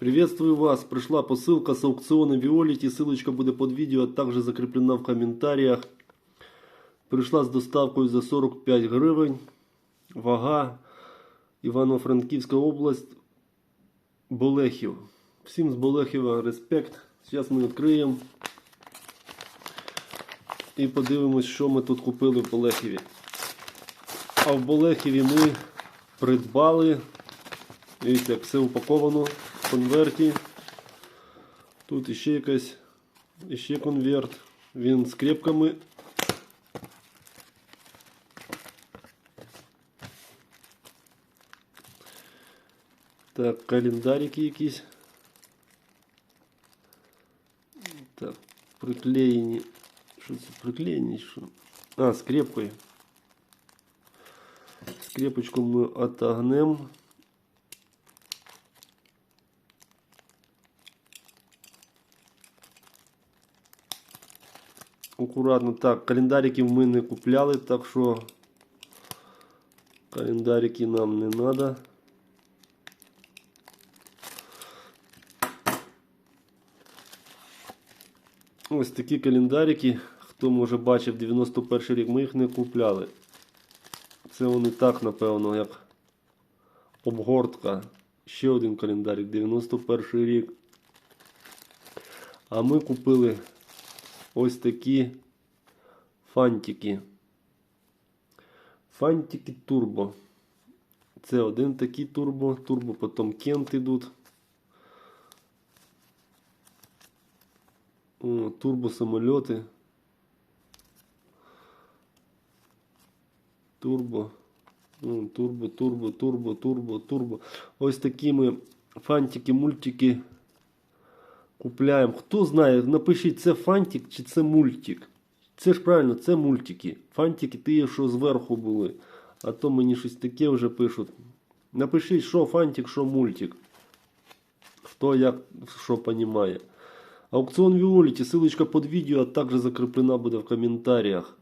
Приветствую вас! Пришла посылка с аукциона Виолити. Ссылочка будет под видео, а также закреплена в комментариях. Прийшла з доставкою за 45 гривень. Вага Івано-Франківська область. Болехів. Всім з Болехіва респект. Зараз ми відкриємо. І подивимось, що ми тут купили в Болехіві. А в Болехіві ми придбали. Дивіться, як все упаковано конверті. Тут іще якась, іще конверт. Він з крепками. Так, календарики якісь. Так, приклеєні. Що це приклеєні? Що? А, скрепкою. Скрепочку ми отогнемо. Акуратно. Так, календариків ми не купляли, так що календарики нам не треба. Ось такі календарики. Хто може бачив 91 рік, ми їх не купляли. Це вони так, напевно, як обгортка. Ще один календарик, 91 рік. А ми купили ось такі фантики. Фантики турбо. Це один такий турбо, турбо, потім кент ідуть. Турбо самольоти. Турбо. Турбо, турбо, турбо, турбо, турбо. Ось такі ми фантики, мультики купляємо. Хто знає, напишіть, це фантик чи це мультик. Це ж правильно, це мультики. Фантики ті, що зверху були. А то мені щось таке вже пишуть. Напишіть, що фантик, що мультик. Хто як що розуміє. Аукціон Віоліті, ссылочка під видео, а также закреплена буде в комментариях.